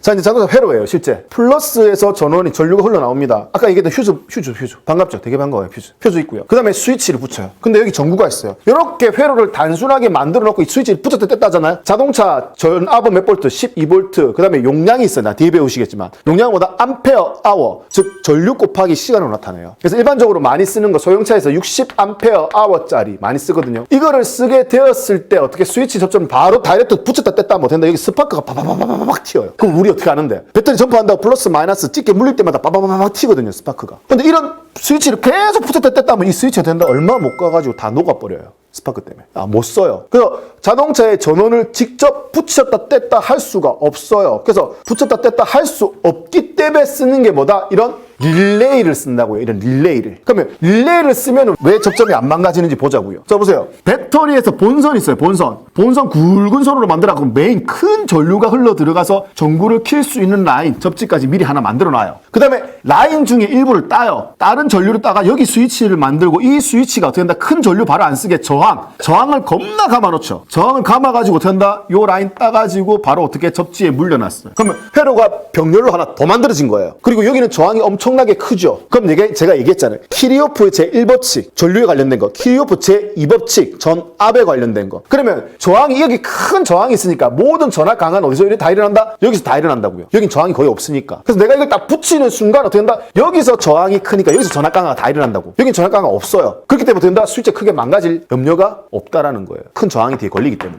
자 이제 자동차 회로예요 실제. 플러스에서 전원이 전류가 흘러나옵니다. 아까 얘기했던 휴즈 휴즈 휴즈. 반갑죠? 되게 반가워요 휴즈. 휴즈 있고요. 그 다음에 스위치를 붙여요. 근데 여기 전구가 있어요. 이렇게 회로를 단순하게 만들어 놓고 이 스위치를 붙였다 뗐다 하잖아요. 자동차 전압은 몇 볼트? 12볼트. 그 다음에 용량이 있어요. 나 뒤에 배우시겠지만. 용량보다 암페어 아워 즉 전류 곱하기 시간으로 나타내요. 그래서 일반적으로 많이 쓰는 거 소형차에서 60 암페어 아워짜리 많이 쓰거든요. 이거를 쓰게 되었을 때 어떻게 스위치 접점 바로 다이렉트 붙였다 뗐다 하면 된다. 여기 스파크가 바바바바바박 튀어요. 그럼 우리 어떻게 하는데? 배터리 점프한다고 플러스 마이너스 찍게 물릴 때마다 바바바바박 튀거든요 스파크가. 근데 이런 스위치를 계속 붙였다 뗐다 하면 이 스위치가 된다. 얼마 못 가가지고 다 녹아버려요 스파크 때문에. 아 못 써요. 그래서 자동차에 전원을 직접 붙였다 뗐다 할 수가 없어요. 그래서 붙였다 뗐다 할 수 없기 때문에 쓰는 게 뭐다? 이런 릴레이를 쓴다고요 이런 릴레이를. 그러면 릴레이를 쓰면 왜 접점이 안 망가지는지 보자고요. 자 보세요. 배터리에서 본선 있어요 본선. 본선 굵은 선으로 만들어갖고 메인 큰 전류가 흘러 들어가서 전구를 킬 수 있는 라인 접지까지 미리 하나 만들어 놔요. 그 다음에 라인 중에 일부를 따요. 다른 전류를 따가 여기 스위치를 만들고 이 스위치가 어떻게 된다? 큰 전류 바로 안 쓰게 저항. 저항을 겁나 감아 놓죠. 저항을 감아 가지고 어떻게 한다? 요 라인 따 가지고 바로 어떻게 접지에 물려놨어요. 그러면 회로가 병렬로 하나 더 만들어진 거예요. 그리고 여기는 저항이 엄청 나게 크죠. 그럼 이게 제가 얘기했잖아요. 키리오프의 제1법칙 전류에 관련된 거. 키리오프 제2법칙 전압에 관련된 거. 그러면 저항이 여기 큰 저항이 있으니까 모든 전압 강한 어디서 다 일어난다? 여기서 다 일어난다고요. 여긴 저항이 거의 없으니까. 그래서 내가 이걸 딱 붙이는 순간 어떻게 된다? 여기서 저항이 크니까 여기서 전압 강화가 다 일어난다고. 여긴 전압 강화가 없어요. 그렇기 때문에 된다? 스위치 크게 망가질 염려가 없다라는 거예요. 큰 저항이 뒤에 걸리기 때문에